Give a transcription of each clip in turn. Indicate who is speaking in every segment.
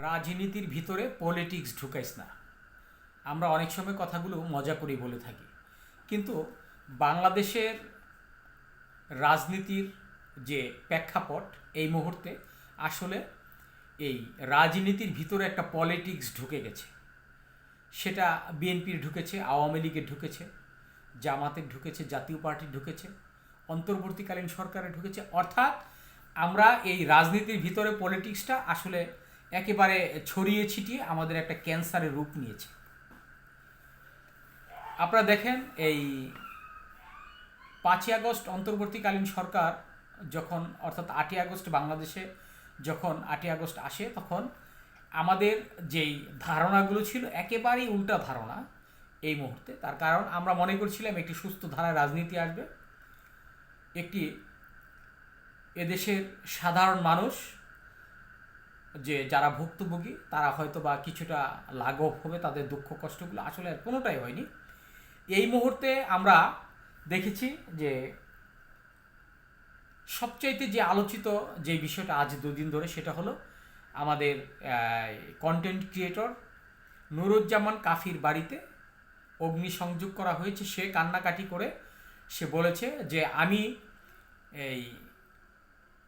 Speaker 1: রাজনীতির ভিতরে পলিটিক্স ঢুকাইস না। আমরা অনেক সময় কথাগুলো মজা করেই বলে থাকি। কিন্তু বাংলাদেশের রাজনীতির যে প্রেক্ষাপট এই মুহূর্তে আসলে এই রাজনীতির ভিতরে একটা পলিটিক্স ঢুকে গেছে। সেটা বিএনপির ঢুকেছে, আওয়ামী লীগের ঢুকেছে, জামাতের ঢুকেছে, জাতীয় পার্টির ঢুকেছে, অন্তর্বর্তীকালীন সরকারে ঢুকেছে। অর্থাৎ আমরা এই রাজনীতির ভিতরে পলিটিক্সটা আসলে একেবারে ছড়িয়ে ছিটিয়ে আমাদের একটা ক্যান্সারের রূপ নিয়েছে। আপনারা দেখেন, এই পাঁচই আগস্ট অন্তর্বর্তীকালীন সরকার যখন, অর্থাৎ আটই আগস্ট বাংলাদেশে যখন আটই আগস্ট আসে, তখন আমাদের যেই ধারণাগুলো ছিল, একেবারেই উল্টা ধারণা এই মুহূর্তে। তার কারণ, আমরা মনে করছিলাম একটি সুস্থ ধারায় রাজনীতি আসবে। একটি এদেশের সাধারণ মানুষ যে যারা ভুক্তভোগী, তারা হয়তো বা কিছুটা লাঘব হবে, তাদের দুঃখ কষ্টগুলো আসলে আর কোনোটাই হয়নি। এই মুহূর্তে আমরা দেখেছি যে সবচাইতে যে আলোচিত যে বিষয়টা আজ দুদিন ধরে, সেটা হলো আমাদের কন্টেন্ট ক্রিয়েটর নুরুজ্জামান কাফির বাড়িতে অগ্নিসংযোগ করা হয়েছে। সে কান্নাকাটি করে সে বলেছে যে, আমি এই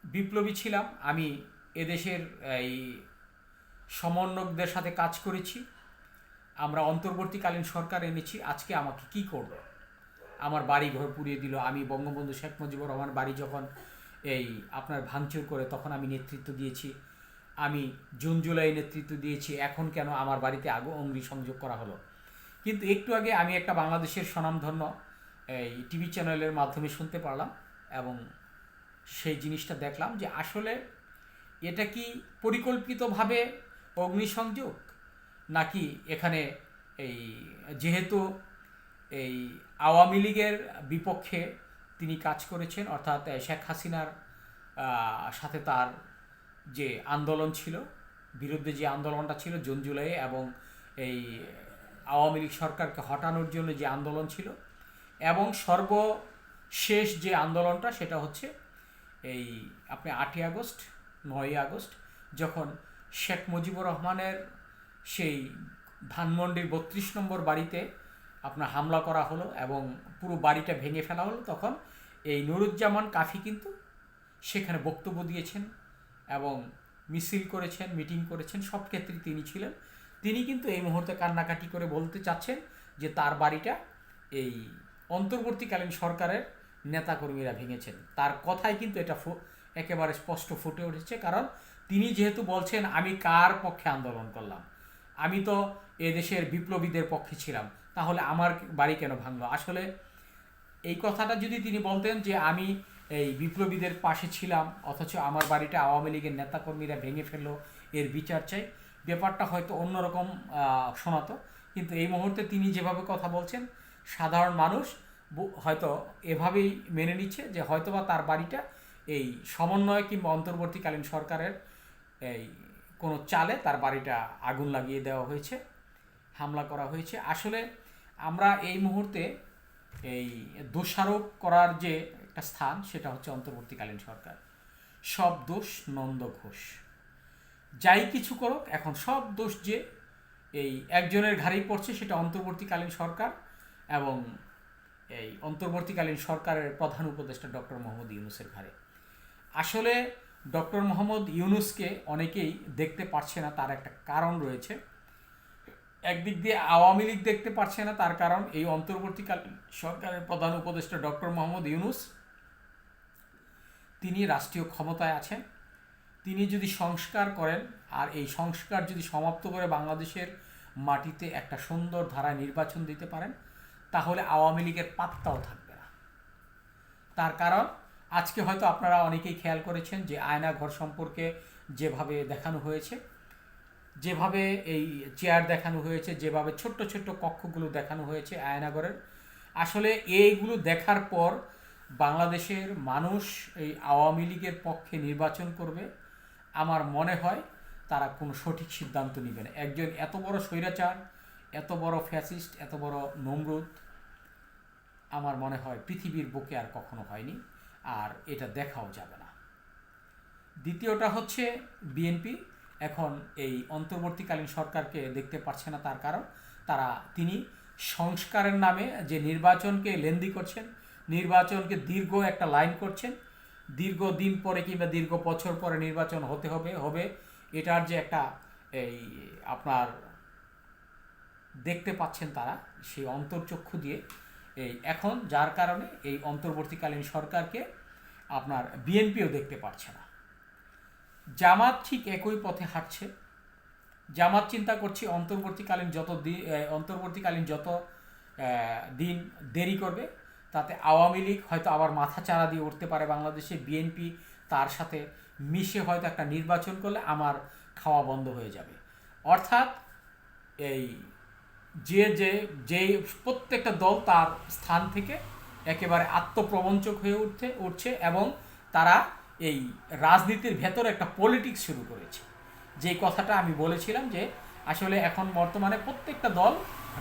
Speaker 1: বিপ্লবী ছিলাম, আমি এদেশের, এই সমন্বয়কদের সাথে কাজ করেছি। আমরা অন্তর্বর্তীকালীন সরকার এনেছি, আজকে আমাকে কি করবে? আমার বাড়ি ঘর পুড়িয়ে দিল। আমি বঙ্গবন্ধু শেখ মুজিবুর রহমান বাড়ি যখন এই আপনার ভাঙচুর করে, তখন আমি নেতৃত্ব দিয়েছি। আমি জুন জুলাই নেতৃত্ব দিয়েছি, এখন কেন আমার বাড়িতে আগো অঙ্গি সংযোগ করা হলো? কিন্তু একটু আগে আমি একটা বাংলাদেশের স্বনামধন্য, এই টিভি চ্যানেলের মাধ্যমে শুনতে পারলাম এবং সেই জিনিসটা দেখলাম যে আসলে এটা কি পরিকল্পিতভাবে অগ্নিসংযোগ? নাকি এখানে এই যেহেতু এই আওয়ামী লীগের বিপক্ষে তিনি কাজ করেছেন, অর্থাৎ শেখ হাসিনার সাথে তার যে আন্দোলন ছিল, বিরুদ্ধে যে আন্দোলনটা ছিল জুন জুলাইয়ে এবং এই আওয়ামী লীগ সরকারকে হটানোর জন্য যে আন্দোলন ছিল এবং সর্বশেষ যে আন্দোলনটা সেটা হচ্ছে এই আপনি আটই আগস্ট নয়ই আগস্ট, যখন শেখ মুজিবুর রহমানের সেই ধানমন্ডির বত্রিশ নম্বর বাড়িতে আপনার হামলা করা হলো এবং পুরো বাড়িটা ভেঙে ফেলা হলো, তখন এই নুরুজ্জামান কাফি কিন্তু সেখানে বক্তব্য দিয়েছেন এবং মিছিল করেছেন, মিটিং করেছেন, সব ক্ষেত্রে তিনি ছিলেন। তিনি কিন্তু এই মুহূর্তে কান্নাকাটি করে বলতে চাচ্ছেন যে তার বাড়িটা এই অন্তর্বর্তীকালীন সরকারের নেতাকর্মীরা ভেঙেছেন। তার কথাই কিন্তু এটা একেবারে স্পষ্ট ফুটে উঠেছে, কারণ তিনি যেহেতু বলছেন, আমি কার পক্ষে আন্দোলন করলাম? আমি তো এদেশের বিপ্লবীদের পক্ষে ছিলাম, তাহলে আমার বাড়ি কেন ভাঙলো? আসলে এই কথাটা যদি তিনি বলতেন যে, আমি এই বিপ্লবীদের পাশে ছিলাম, অথচ আমার বাড়িটা আওয়ামী লীগের নেতাকর্মীরা ভেঙে ফেলল, এর বিচার চাই। ব্যাপারটা হয়তো অন্যরকম শোনাতো, কিন্তু এই মুহূর্তে তিনি যেভাবে কথা বলছেন, সাধারণ মানুষ হয়তো এভাবেই মেনে নিচ্ছে যে, হয়তোবা তার বাড়িটা এই সমন্বয় কিংবা অন্তর্বর্তীকালীন সরকারের এই কোনো চালে তার বাড়িটা আগুন লাগিয়ে দেওয়া হয়েছে, হামলা করা হয়েছে। আসলে আমরা এই মুহূর্তে এই দোষারোপ করার যে একটা স্থান, সেটা হচ্ছে অন্তর্বর্তীকালীন সরকার। সব দোষ নন্দ ঘোষ। যাই কিছু করুক, এখন সব দোষ যে এই একজনের ঘাড়েই পড়ছে, সেটা অন্তর্বর্তীকালীন সরকার এবং এই অন্তর্বর্তীকালীন সরকারের প্রধান উপদেষ্টা ডক্টর মোহাম্মদ ইউনুসের ঘাড়ে। আসলে ডক্টর মোহাম্মদ ইউনুসকে অনেকেই দেখতে পারছে না, তার একটা কারণ রয়েছে। একদিক দিয়ে আওয়ামী লীগ দেখতে পারছে না, তার কারণ এই অন্তর্বর্তীকালীন সরকারের প্রধান উপদেষ্টা ডক্টর মোহাম্মদ ইউনুস, তিনি রাষ্ট্রীয় ক্ষমতায় আছেন। তিনি যদি সংস্কার করেন, আর এই সংস্কার যদি সমাপ্ত করে বাংলাদেশের মাটিতে একটা সুন্দর ধারায় নির্বাচন দিতে পারেন, তাহলে আওয়ামী লীগের পাত্তাও থাকবে না। তার কারণ আজকে হয়তো আপনারা অনেকেই খেয়াল করেছেন যে আয়না ঘর সম্পর্কে যেভাবে দেখানো হয়েছে, যেভাবে এই চেয়ার দেখানো হয়েছে, যেভাবে ছোট্ট ছোট্ট কক্ষগুলো দেখানো হয়েছে আয়নাগরের আসলে এইগুলো দেখার পর বাংলাদেশের মানুষ এই আওয়ামী লীগের পক্ষে নির্বাচন করবে, আমার মনে হয় তারা কোনো সঠিক সিদ্ধান্ত নেবে না। একজন এত বড় স্বৈরাচার, এত বড় ফ্যাসিস্ট, এত বড় নমরুদ, আমার মনে হয় পৃথিবীর বুকে আর কখনো হয়নি। আর এটা দেখাও যাবে না। দ্বিতীয়টা হচ্ছে বিএনপি এখন এই অন্তর্বর্তীকালীন সরকারকে দেখতে পারছে না তার কারণ। তারা, তিনি সংস্কারের নামে যে নির্বাচনকে লেন্দি করছেন, নির্বাচনকে দীর্ঘ একটা লাইন করছেন। দীর্ঘ দিন পরে কিংবা দীর্ঘ বছর পরে নির্বাচন হতে হবে হবে এটার যে একটা এই আপনার দেখতে পাচ্ছেন তারা সেই অন্তর্চক্ষু দিয়ে। এই এখন যার কারণে এই অন্তর্বর্তীকালীন সরকারকে আপনার বিএনপিও দেখতে পাচ্ছে না। জামাত ঠিক একই পথে হাঁটছে। জামাত চিন্তা করছে অন্তর্বর্তীকালীন যত দি- অন্তর্বর্তীকালীন যত দিন দেরি করবে, তাতে আওয়ামী লীগ হয়তো আবার মাথা চারা দিয়ে উঠতে পারে বাংলাদেশে। বিএনপি তার সাথে মিশে হয়তো একটা নির্বাচন করলে আমার খাওয়া বন্ধ হয়ে যাবে। অর্থাৎ এই যে যে যে প্রত্যেকটা দল তার স্থান থেকে একেবারে আত্মপ্রবঞ্চক হয়ে উঠছে উঠছে এবং তারা এই রাজনীতির ভেতরে একটা পলিটিক্স শুরু করেছে। যে কথাটা আমি বলেছিলাম যে, আসলে এখন বর্তমানে প্রত্যেকটা দল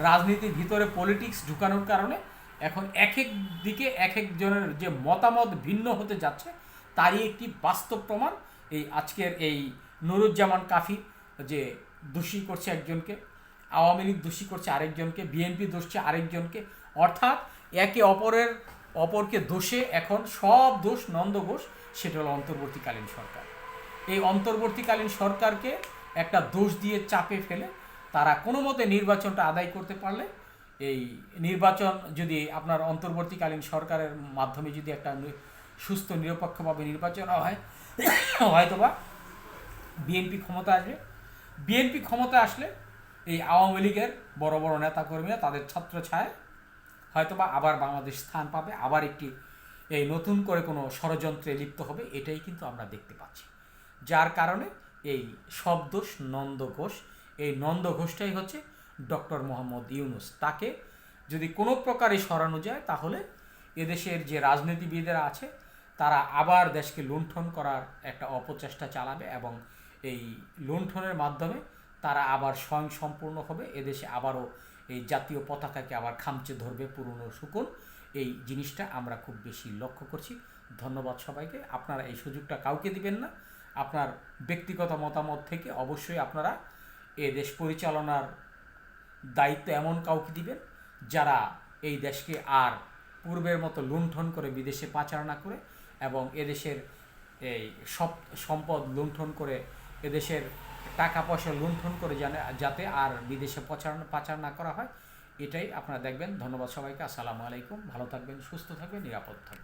Speaker 1: রাজনীতির ভিতরে পলিটিক্স ঢুকানোর কারণে এখন এক এক দিকে এক একজনের যে মতামত ভিন্ন হতে যাচ্ছে, তারই একটি বাস্তব প্রমাণ এই আজকের এই নুরুজ্জামান কাফি যে দোষী করছে একজনকে, আওয়ামী লীগ দোষী করছে আরেকজনকে, বিএনপি দোষছে আরেকজনকে, অর্থাৎ একে অপরের, অপরকে দোষে এখন সব দোষ নন্দ ঘোষ সেটা হলো অন্তর্বর্তীকালীন সরকার। এই অন্তর্বর্তীকালীন সরকারকে একটা দোষ দিয়ে চাপে ফেলে তারা কোনো মতে নির্বাচনটা আদায় করতে পারলে, এই নির্বাচন যদি আপনার অন্তর্বর্তীকালীন সরকারের মাধ্যমে যদি একটা সুস্থ, নিরপেক্ষভাবে নির্বাচন হয়, হয়তোবা বিএনপি ক্ষমতা আসবে। বিএনপি ক্ষমতা আসলে এই আওয়ামী লীগের বড় বড় নেতাকর্মীরা তাদের ছত্র ছায় হয়তোবা আবার বাংলাদেশ স্থান পাবে, আবার একটি, এই নতুন করে কোনো ষড়যন্ত্রে লিপ্ত হবে, এটাই কিন্তু আমরা দেখতে পাচ্ছি। যার কারণে এই সব দোষ নন্দ ঘোষ এই নন্দ ঘোষটাই হচ্ছে ডক্টর মোহাম্মদ ইউনুস। তাকে যদি কোনো প্রকারে সরানো যায়, তাহলে এদেশের যে রাজনীতিবিদেরা আছে, তারা আবার দেশকে লুণ্ঠন করার একটা অপচেষ্টা চালাবে এবং এই লুণ্ঠনের মাধ্যমে তারা আবার স্বয়ং সম্পূর্ণ হবে, এদেশে আবারও এই জাতীয় পতাকাকে আবার খামচে ধরবে পুরনো শুকুন। এই জিনিসটা আমরা খুব বেশি লক্ষ্য করছি। ধন্যবাদ সবাইকে। আপনারা এই সুযোগটা কাউকে দিবেন না। আপনার ব্যক্তিগত মতামত থেকে অবশ্যই আপনারা এ দেশ পরিচালনার দায়িত্ব এমন কাউকে দিবেন, যারা এই দেশকে আর পূর্বের মতো লুণ্ঠন করে বিদেশে পাচার না করে এবং এদেশের এই সব সম্পদ লুণ্ঠন করে এদেশের টাকা পয়সা লুণ্ঠন করে জানে, যাতে আর বিদেশে প্রচার পাচার না করা হয়, এটাই আপনারা দেখবেন। ধন্যবাদ সবাইকে। আসসালামু আলাইকুম। ভালো থাকবেন, সুস্থ থাকবেন, নিরাপদ থাকবেন।